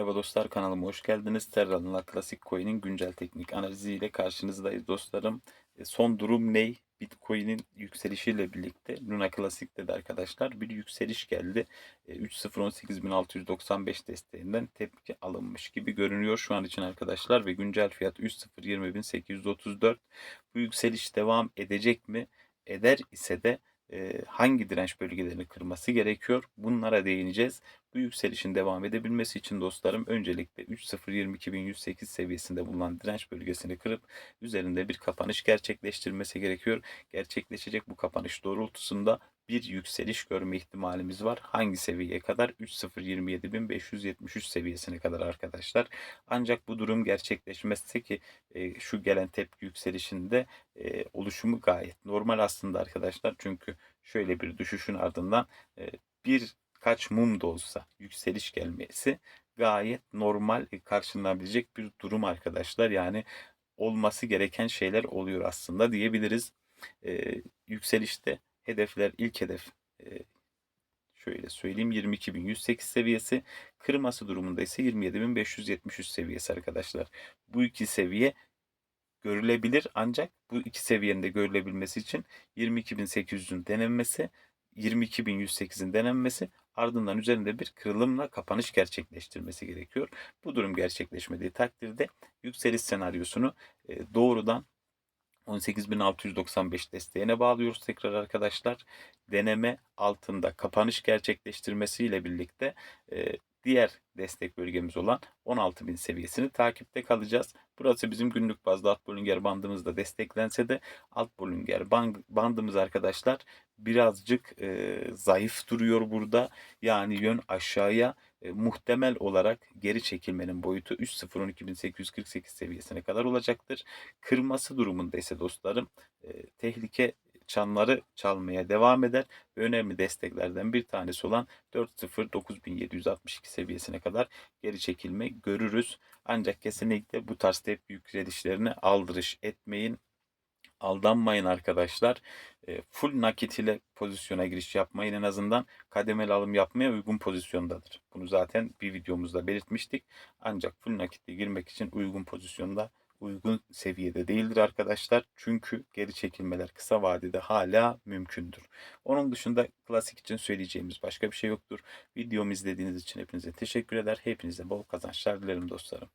Merhaba dostlar kanalıma hoş geldiniz. Terra'nın Klasik Coin'in güncel teknik analiziyle karşınızdayız dostlarım. E, Son durum ne? Bitcoin'in yükselişiyle birlikte Luna Classic'te de arkadaşlar bir yükseliş geldi. E, 3.018.695 desteğinden tepki alınmış gibi görünüyor şu an için arkadaşlar ve güncel fiyat 3.020.834. Bu yükseliş devam edecek mi? Eder ise de e, hangi direnç bölgelerini kırması gerekiyor? Bunlara değineceğiz. Bu yükselişin devam edebilmesi için dostlarım öncelikle 3.022.108 seviyesinde bulunan direnç bölgesini kırıp üzerinde bir kapanış gerçekleştirmesi gerekiyor. Gerçekleşecek bu kapanış doğrultusunda bir yükseliş görme ihtimalimiz var. Hangi seviyeye kadar? 3.027.573 seviyesine kadar arkadaşlar. Ancak bu durum gerçekleşmezse ki e, şu gelen tepki yükselişinde e, oluşumu gayet normal aslında arkadaşlar. Çünkü şöyle bir düşüşün ardından e, bir kaç mum da olsa yükseliş gelmesi gayet normal e, karşılanabilecek bir durum arkadaşlar. Yani olması gereken şeyler oluyor aslında diyebiliriz. Ee, yükselişte hedefler ilk hedef e, şöyle söyleyeyim 22.108 seviyesi. Kırması durumunda ise 27.573 seviyesi arkadaşlar. Bu iki seviye görülebilir ancak bu iki seviyenin de görülebilmesi için 22.800'ün denenmesi 22.108'in denenmesi ardından üzerinde bir kırılımla kapanış gerçekleştirmesi gerekiyor. Bu durum gerçekleşmediği takdirde yükseliş senaryosunu e, doğrudan 18.695 desteğine bağlıyoruz tekrar arkadaşlar. Deneme altında kapanış gerçekleştirmesiyle birlikte e, diğer destek bölgemiz olan 16.000 seviyesini takipte kalacağız. Burası bizim günlük bazda alt Bollinger bandımızda desteklense de alt Bollinger bandımız arkadaşlar birazcık e, zayıf duruyor burada. Yani yön aşağıya e, muhtemel olarak geri çekilmenin boyutu 3.012.848 seviyesine kadar olacaktır. Kırması durumunda ise dostlarım e, tehlike çanları çalmaya devam eder önemli desteklerden bir tanesi olan 4.09762 seviyesine kadar geri çekilme görürüz. Ancak kesinlikle bu tarz tepki yükselişlerine aldırış etmeyin. Aldanmayın arkadaşlar. Full nakit ile pozisyona giriş yapmayın en azından kademeli alım yapmaya uygun pozisyondadır. Bunu zaten bir videomuzda belirtmiştik. Ancak full nakitle girmek için uygun pozisyonda uygun seviyede değildir arkadaşlar. Çünkü geri çekilmeler kısa vadede hala mümkündür. Onun dışında klasik için söyleyeceğimiz başka bir şey yoktur. Videomu izlediğiniz için hepinize teşekkür eder. Hepinize bol kazançlar dilerim dostlarım.